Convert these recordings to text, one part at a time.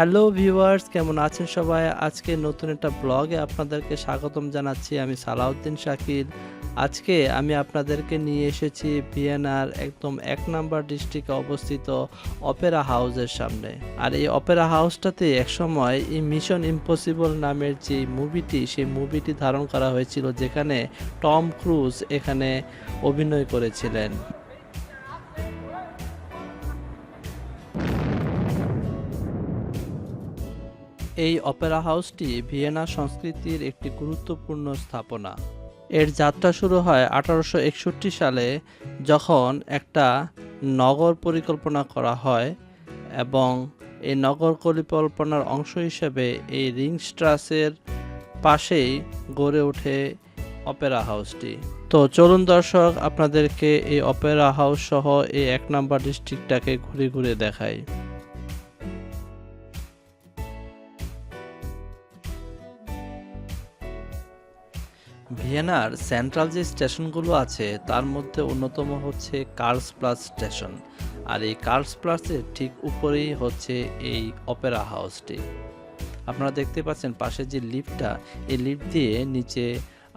Hello viewers, কেমন আছেন সবাই? আজকে নতুন একটা ব্লগে আপনাদেরকে স্বাগতম জানাচ্ছি। আমি সালাউদ্দিন শাকিল। আজকে আমি আপনাদেরকে নিয়ে এসেছি ভিয়েনার একদম এক নাম্বার ডিস্ট্রিক্টে অবস্থিত অপেরা হাউসের সামনে। আর এই অপেরা হাউসটাতে একসময় এই মিশন ইম্পসিবল নামের যে মুভিটি, সেই মুভিটি ধারণ করা হয়েছিল, যেখানে টম ক্রুজ এখানে অভিনয় করেছিলেন। এই অপেরা হাউসটি ভিয়েনা সংস্কৃতির একটি গুরুত্বপূর্ণ স্থাপনা। এর যাত্রা শুরু হয় আঠারোশো একষট্টি সালে যখন একটা নগর পরিকল্পনা করা হয় এবং এই নগর পরিকল্পনার অংশ হিসেবে এই রিংস্ট্রাসের পাশেই গড়ে ওঠে অপেরা হাউসটি। তো চলুন দর্শক, আপনাদেরকে এই অপেরা হাউস সহ এই এক নাম্বার ডিস্ট্রিক্টটাকে ঘুরে ঘুরে দেখাই। ভিয়েনার সেন্ট্রাল যে স্টেশনগুলো আছে, তার মধ্যে অন্যতম হচ্ছে কার্লস প্লাস স্টেশন। আর এই কার্লস প্লাসের ঠিক উপরেই হচ্ছে এই অপেরা হাউসটি। আপনারা দেখতে পাচ্ছেন পাশে যে লিফটটা, এই লিফট দিয়ে নিচে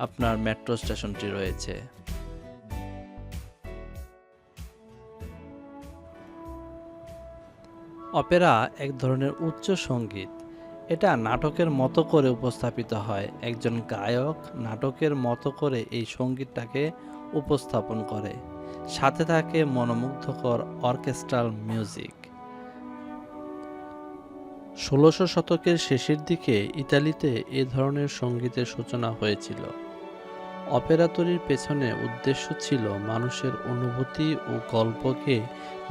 আপনার মেট্রো স্টেশনটি রয়েছে। অপেরা এক ধরনের উচ্চ সংগীত। এটা নাটকের মতো করে উপস্থাপিত হয়। একজন গায়ক নাটকের মতো করে এই সঙ্গীতটাকে উপস্থাপন করে। সাথে থাকে মনোমুগ্ধকর অর্কেস্ট্রাল মিউজিক। ষোলোশো শতকের শেষের দিকে ইতালিতে এ ধরনের সঙ্গীতের সূচনা হয়েছিল। অপেরা তৈরির পেছনে উদ্দেশ্য ছিল মানুষের অনুভূতি ও গল্পকে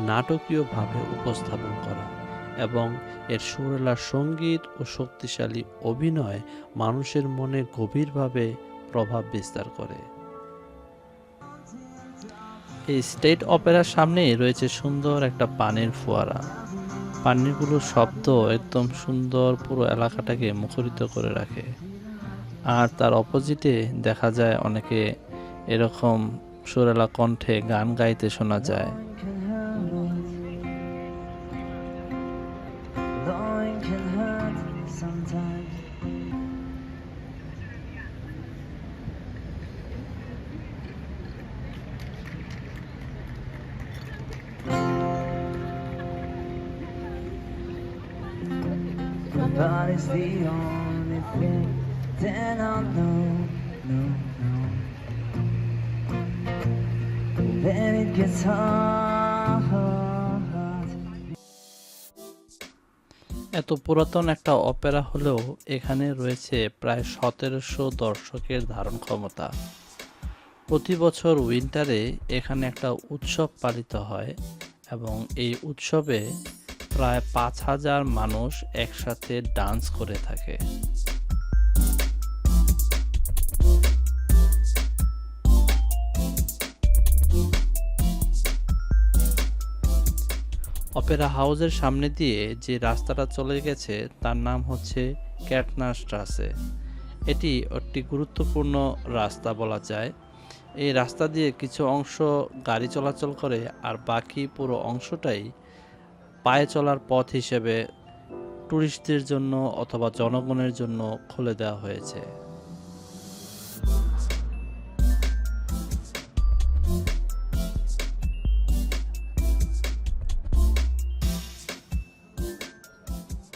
নাটকীয়ভাবে উপস্থাপন করা। এবং এর সুরেলা সংগীত ও শক্তিশালী অভিনয় মানুষের মনে গভীরভাবে প্রভাব বিস্তার করে। এই স্টেট অপেরার সামনেই রয়েছে সুন্দর একটা পানির ফোয়ারা। পানিগুলোর শব্দ একদম সুন্দর পুরো এলাকাটাকে মুখরিত করে রাখে। আর তার অপোজিটে দেখা যায় অনেকে এরকম সুরেলা কণ্ঠে গান গাইতে শোনা যায়। Nobody's the only thing that I know, no, no. Then it gets hard. এত পুরাতন একটা অপেরা হলেও এখানে রয়েছে প্রায় সতেরোশো দর্শকের ধারণ ক্ষমতা প্রতি বছর উইন্টারে এখানে একটা উৎসব পালিত হয় এবং এই উৎসবে প্রায় পাঁচ হাজার মানুষ একসাথে ডান্স করে থাকে। অপেরা হাউসের সামনে দিয়ে যে রাস্তাটা চলে গেছে, তার নাম হচ্ছে ক্যাটনা স্ট্রাসে এটি একটি গুরুত্বপূর্ণ রাস্তা বলা যায়। এই রাস্তা দিয়ে কিছু অংশ গাড়ি চলাচল করে আর বাকি পুরো অংশটাই পায়ে চলার পথ হিসেবে ট্যুরিস্টদের জন্য অথবা জনগণের জন্য খুলে দেওয়া হয়েছে।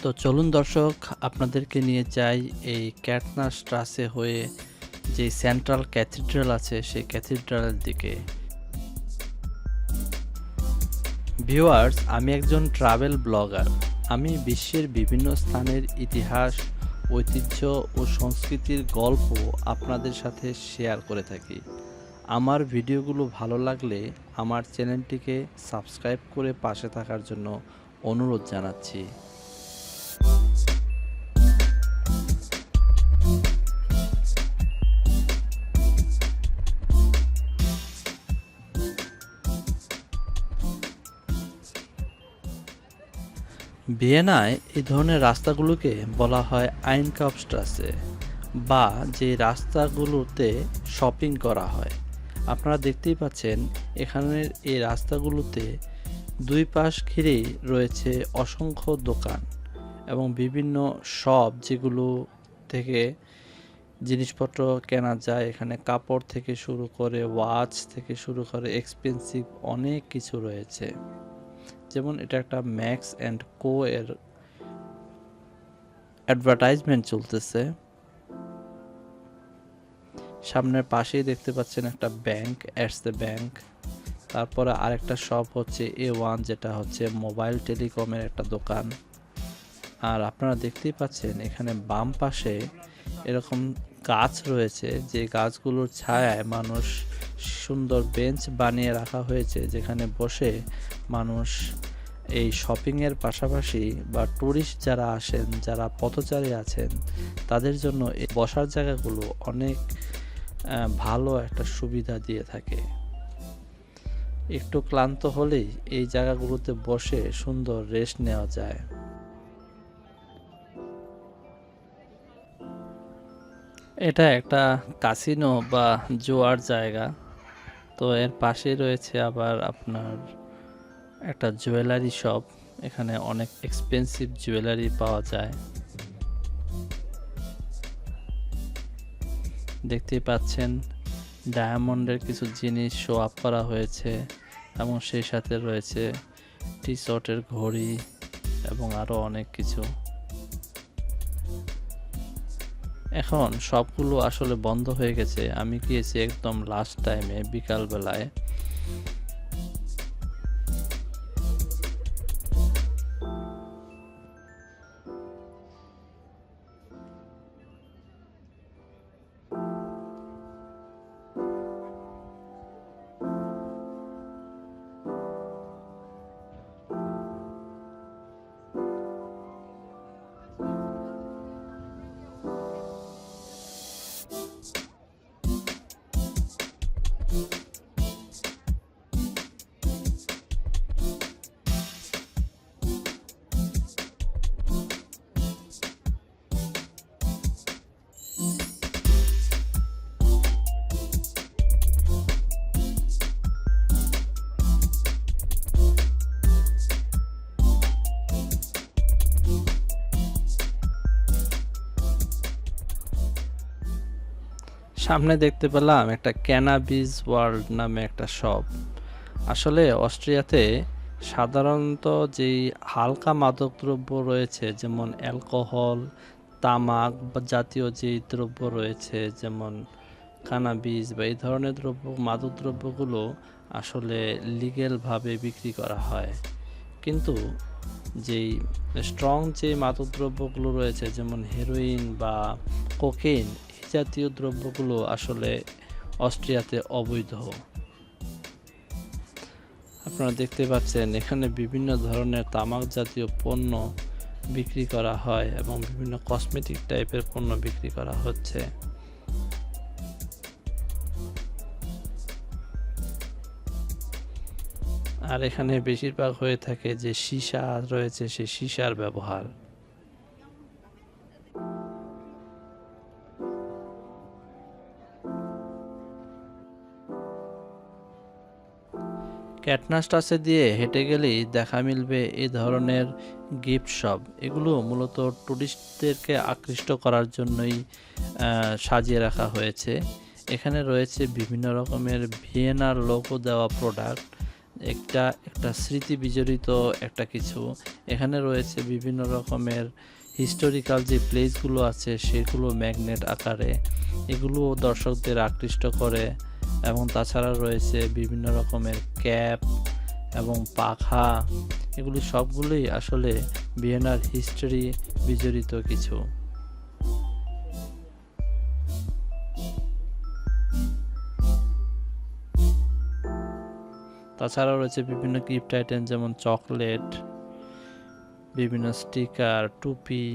তো চলুন দর্শক, আপনাদেরকে নিয়ে যাই এই ক্যাটনা স্ট্রাসে হয়ে যে সেন্ট্রাল ক্যাথিড্রাল আছে, সেই ক্যাথিড্রালের দিকে। ভিউয়ার্স আমি একজন ট্রাভেল ব্লগার আমি বিশ্বের বিভিন্ন স্থানের ইতিহাস, ঐতিহ্য ও সংস্কৃতির গল্প আপনাদের সাথে শেয়ার করে থাকি। আমার ভিডিওগুলো ভালো লাগলে আমার চ্যানেলটিকে সাবস্ক্রাইব করে পাশে থাকার জন্য অনুরোধ জানাচ্ছি। ভিয়েনায় এই ধরনের রাস্তাগুলোকে বলা হয় আইন আইনকাপস্ট্রাসে বা যে রাস্তাগুলোতে শপিং করা হয়। আপনারা দেখতেই পাচ্ছেন, এখানের এই রাস্তাগুলোতে দুই পাশ ঘিরেই রয়েছে অসংখ্য দোকান এবং বিভিন্ন শপ যেগুলো থেকে জিনিসপত্র কেনা যায়। এখানে কাপড় থেকে শুরু করে ওয়াচ থেকে শুরু করে এক্সপেন্সিভ অনেক কিছু রয়েছে। যেমন এটা একটা ম্যাক্স অ্যান্ড কো এর অ্যাডভার্টাইজমেন্ট চলতেছে। সামনের পাশেই দেখতে পাচ্ছেন একটা ব্যাংক অ্যাটস দ্য ব্যাংক তারপরে আরেকটা শপ হচ্ছে এ ওয়ান যেটা হচ্ছে মোবাইল টেলিকমের একটা দোকান। আর আপনারা দেখতেই পাচ্ছেন এখানে বাম পাশে এরকম গাছ রয়েছে, যে গাছগুলোর ছায়ায় মানুষ সুন্দর বেঞ্চ বানিয়ে রাখা হয়েছে, যেখানে বসে মানুষ এই শপিংয়ের পাশাপাশি বা ট্যুরিস্ট যারা আসেন, যারা পথচারী আছেন, তাদের জন্য এই বসার জায়গাগুলো অনেক ভালো একটা সুবিধা দিয়ে থাকে। একটু ক্লান্ত হলেই এই জায়গাগুলোতে বসে সুন্দর রেস্ট নেওয়া যায়। এটা একটা কাসিনো বা জোয়ার জায়গা। তো এর পাশে রয়েছে আবার আপনার একটা জুয়েলারি শপ এখানে অনেক এক্সপেন্সিভ জুয়েলারি পাওয়া যায়। দেখতেই পাচ্ছেন ডায়মন্ডের কিছু জিনিস শো আপ করা হয়েছে এবং সেই সাথে রয়েছে টি শার্টের ঘড়ি এবং আরও অনেক কিছু। এখন সবগুলো আসলে বন্ধ হয়ে গেছে। আমি গিয়েছি একদম লাস্ট টাইমে বিকালবেলায়। সামনে দেখতে পেলাম একটা ক্যানাবিস ওয়ার্ল্ড নামে একটা শপ আসলে অস্ট্রিয়াতে সাধারণত যেই হালকা মাদকদ্রব্য রয়েছে, যেমন অ্যালকোহল তামাক বা জাতীয় যেই দ্রব্য রয়েছে, যেমন কানাবিস বা এই ধরনের দ্রব্য, মাদকদ্রব্যগুলো আসলে লিগেলভাবে বিক্রি করা হয়। কিন্তু যেই স্ট্রং যে মাদকদ্রব্যগুলো রয়েছে, যেমন হেরোইন বা কোকেইন এই জাতীয় দ্রব্যগুলো আসলে অস্ট্রিয়াতে অবৈধ। আপনারা দেখতে পাচ্ছেন, এখানে বিভিন্ন ধরনের তামাক জাতীয় পণ্য বিক্রি করা হয় এবং বিভিন্ন কসমেটিক টাইপের পণ্য বিক্রি করা হচ্ছে। আর এখানে বেশিরভাগ হয়ে থাকে যে সীসা রয়েছে, সেই সীসার ব্যবহার। ক্যাটনাস্টাসে দিয়ে হেঁটে গেলেই দেখা মিলবে এই ধরনের গিফট শপ। এগুলো মূলত টুরিস্টদেরকে আকৃষ্ট করার জন্যই সাজিয়ে রাখা হয়েছে। এখানে রয়েছে বিভিন্ন রকমের ভিয়েনার লোগো দেওয়া প্রোডাক্ট, একটা একটা স্মৃতি বিজড়িত, একটা কিছু। এখানে রয়েছে বিভিন্ন রকমের হিস্টোরিক্যাল যে প্লেসগুলো আছে, সেগুলো ম্যাগনেট আকারে। এগুলো দর্শকদের আকৃষ্ট করে। এবং তাছাড়া রয়েছে বিভিন্ন রকমের ক্যাপ এবং পাখা। এগুলি সবগুলোই আসলে ভিয়েনার হিস্টরি বিজড়িত কিছু। তাছাড়াও রয়েছে বিভিন্ন গিফট আইটেম যেমন চকলেট বিভিন্ন স্টিকার টুপি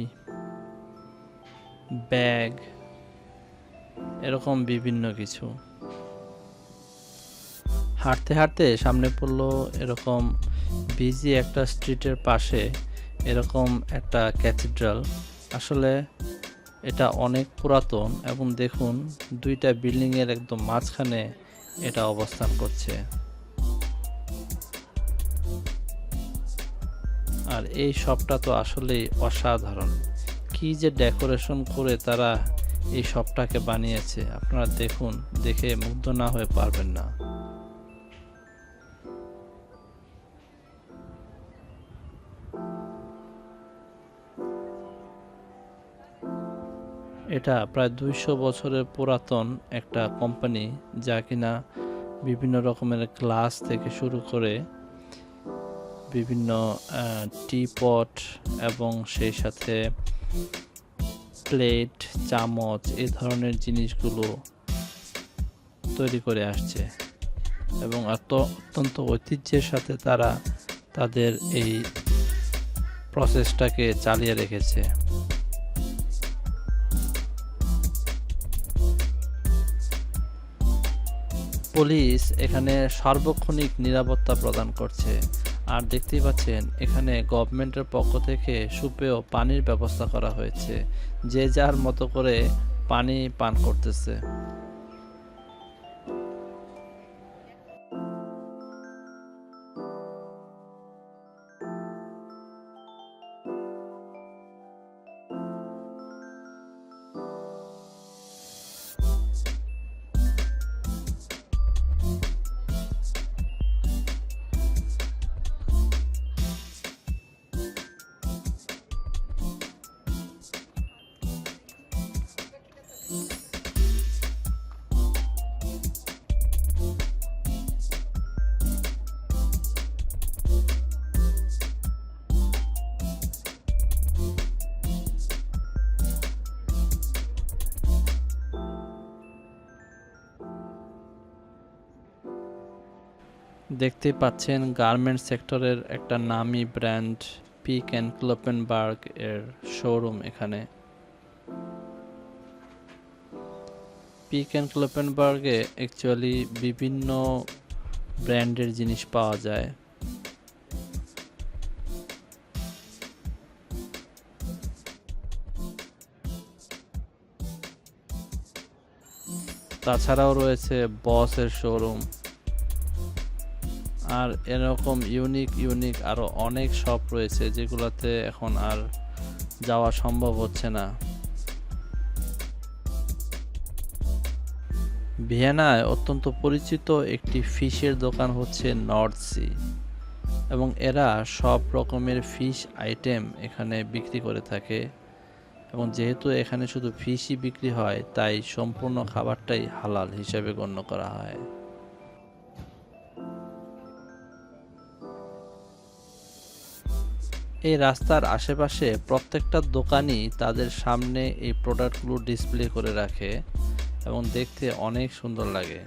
ব্যাগ এরকম বিভিন্ন কিছু। হাঁটতে হাঁটতে সামনে পড়ল এরকম বিজি একটা স্ট্রিটের পাশে এরকম একটা ক্যাথিড্রাল আসলে এটা অনেক পুরাতন এবং দেখুন দুইটা বিল্ডিংয়ের একদম মাঝখানে এটা অবস্থান করছে। আর এই শপটা তো আসলেই অসাধারণ। কি যে ডেকোরেশন করে তারা এই শপটাকে বানিয়েছে, আপনারা দেখুন, দেখে মুগ্ধ না হয়ে পারবেন না। এটা প্রায় দুইশো বছরের পুরাতন একটা কোম্পানি যা কিনা বিভিন্ন রকমের গ্লাস থেকে শুরু করে বিভিন্ন টি পট এবং সেই সাথে প্লেট, চামচ এই ধরনের জিনিসগুলো তৈরি করে আসছে এবং অত্যন্ত ঐতিহ্যের সাথে তারা তাদের এই প্রসেসটাকে চালিয়ে রেখেছে। পুলিশ এখানে সার্বক্ষণিক নিরাপত্তা প্রদান করছে। আর দেখতেই পাচ্ছেন, এখানে গভর্নমেন্টের পক্ষ থেকে সুপেয় পানির ব্যবস্থা করা হয়েছে। যে যার মতো করে পানি পান করতেছে। দেখতে পাচ্ছেন গার্মেন্ট সেক্টরের একটা নামি ব্র্যান্ড পিক অ্যান্ড ক্লোপেনবার্গ এর শোরুম এখানে। পিক অ্যান্ড ক্লোপেনবার্গে অ্যাকচুয়ালি বিভিন্ন ব্র্যান্ডের জিনিস পাওয়া যায়। তাছাড়াও রয়েছে বসের শোরুম আর এরকম ইউনিক ইউনিক আরও অনেক শপ রয়েছে যেগুলোতে এখন আর যাওয়া সম্ভব হচ্ছে না। ভিয়েনায় অত্যন্ত পরিচিত একটি ফিশের দোকান হচ্ছে নর্থ সি এবং এরা সব রকমের ফিশ আইটেম এখানে বিক্রি করে থাকে এবং যেহেতু এখানে শুধু ফিশই বিক্রি হয়, তাই সম্পূর্ণ খাবারটাই হালাল হিসেবে গণ্য করা হয়। এই রাস্তার আশেপাশে প্রত্যেকটা দোকানই তাদের সামনে এই প্রোডাক্টগুলো ডিসপ্লে করে রাখে এবং দেখতে অনেক সুন্দর লাগে।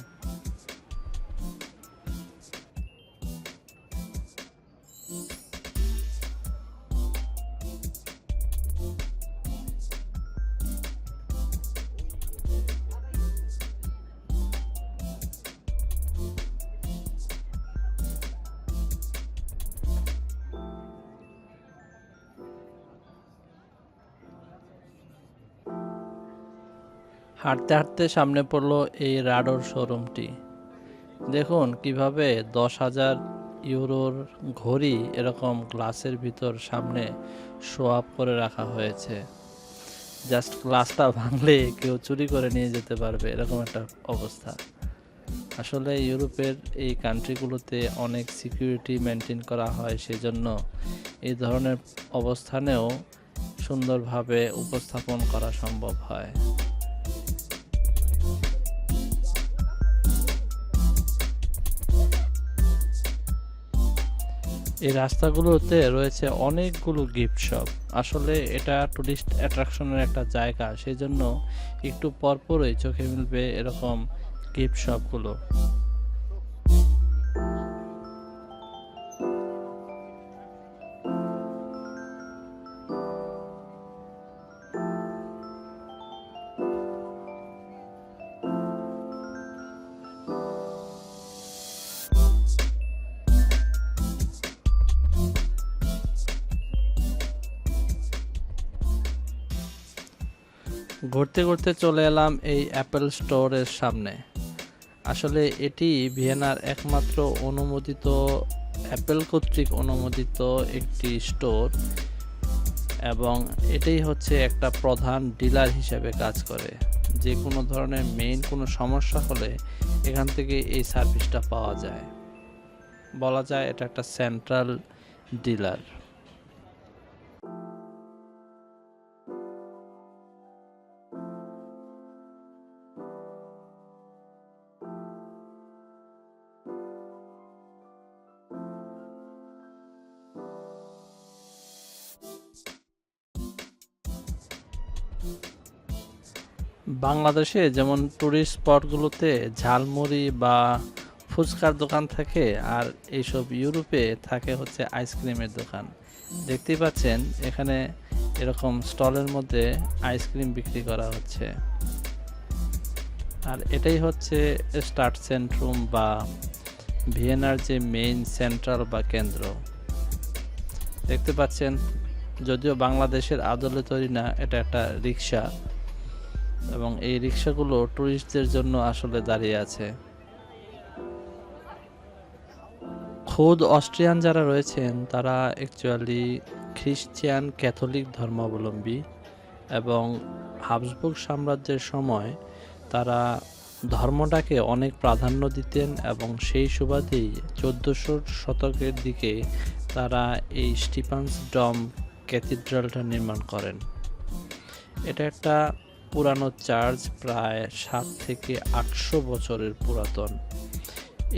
হাঁটতে হাঁটতে সামনে পড়ল এই রাডোর শোরুমটি। দেখুন কীভাবে দশ হাজার ইউরোর ঘড়ি এরকম গ্লাসের ভিতর সামনে শো আপ করে রাখা হয়েছে। জাস্ট গ্লাসটা ভাঙলে কেউ চুরি করে নিয়ে যেতে পারবে, এরকম একটা অবস্থা। আসলে ইউরোপের এই কান্ট্রিগুলোতে অনেক সিকিউরিটি মেনটেন করা হয়, সেজন্য এই ধরনের অবস্থানেও সুন্দরভাবে উপস্থাপন করা সম্ভব হয়। এই রাস্তাগুলোতে রয়েছে অনেকগুলো গিফট শপ আসলে এটা টুরিস্ট অ্যাট্রাকশনের একটা জায়গা সেই জন্য একটু পরপরই চোখে মিলবে এরকম গিফট শপগুলো ঘুরতে ঘুরতে চলে এলাম এই অ্যাপেল স্টোরের সামনে। আসলে এটি ভিয়েনার একমাত্র অনুমোদিত অ্যাপেল কর্তৃক অনুমোদিত একটি স্টোর এবং এটাই হচ্ছে একটা প্রধান ডিলার হিসেবে কাজ করে। যে কোনো ধরনের মেইন কোনো সমস্যা হলে এখান থেকে এই সার্ভিসটা পাওয়া যায়। বলা যায় এটা একটা সেন্ট্রাল ডিলার বাংলাদেশে যেমন টুরিস্ট স্পটগুলোতে ঝালমুড়ি বা ফুচকার দোকান থাকে, আর এইসব ইউরোপে থাকে হচ্ছে আইসক্রিমের দোকান। দেখতেই পাচ্ছেন, এখানে এরকম স্টলের মধ্যে আইসক্রিম বিক্রি করা হচ্ছে। আর এটাই হচ্ছে স্টার্ট সেন্ট্রুম বা ভিয়েনার যে মেইন সেন্ট্রাল বা কেন্দ্র। দেখতে পাচ্ছেন, যদিও বাংলাদেশের আদলে তৈরি না, এটা একটা রিক্সা। এবং এই রিক্সাগুলো ট্যুরিস্টদের জন্য আসলে দাঁড়িয়ে আছে। খোদ অস্ট্রিয়ান যারা রয়েছেন, তারা অ্যাকচুয়ালি খ্রিস্টিয়ান ক্যাথলিক ধর্মাবলম্বী এবং হাবসবুর্গ সাম্রাজ্যের সময় তারা ধর্মটাকে অনেক প্রাধান্য দিতেন এবং সেই সুবাদেই চোদ্দোশো শতকের দিকে তারা এই স্টিফান্স ডম ক্যাথিড্রালটা নির্মাণ করেন। এটা একটা পুরানো চার্চ প্রায় সাত থেকে আটশো বছরের পুরাতন।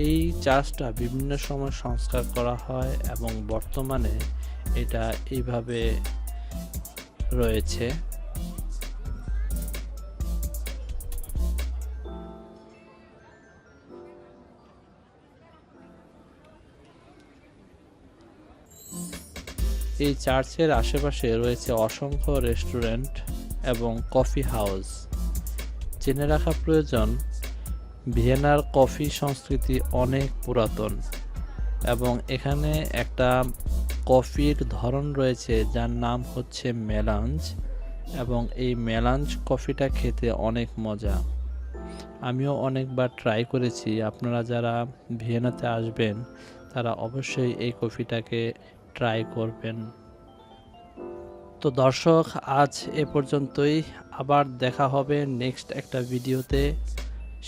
এই চার্চটা বিভিন্ন সময় সংস্কার করা হয় এবং বর্তমানে এটা এইভাবে রয়েছে। এই চার্চের আশেপাশে রয়েছে অসংখ্য রেস্টুরেন্ট। এবং কফি হাউস। জেনে রাখা প্রয়োজন, ভিয়েনার কফি সংস্কৃতি অনেক পুরাতন এবং এখানে একটা কফির ধরন রয়েছে যার নাম হচ্ছে মেলাঞ্জ এবং এই মেলাঞ্জ কফিটা খেতে অনেক মজা। আমিও অনেকবার ট্রাই করেছি। আপনারা যারা ভিয়েনাতে আসবেন, তারা অবশ্যই এই কফিটাকে ট্রাই করবেন। তো দর্শক, আজ এ পর্যন্তই। আবার দেখা হবে নেক্সট একটা ভিডিওতে।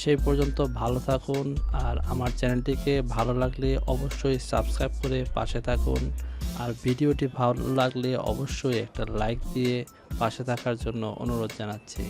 সেই পর্যন্ত ভালো থাকুন আর আমার চ্যানেলটিকে ভালো লাগলে অবশ্যই সাবস্ক্রাইব করে পাশে থাকুন। আর ভিডিওটি ভালো লাগলে অবশ্যই একটা লাইক দিয়ে পাশে থাকার জন্য অনুরোধ জানাচ্ছি।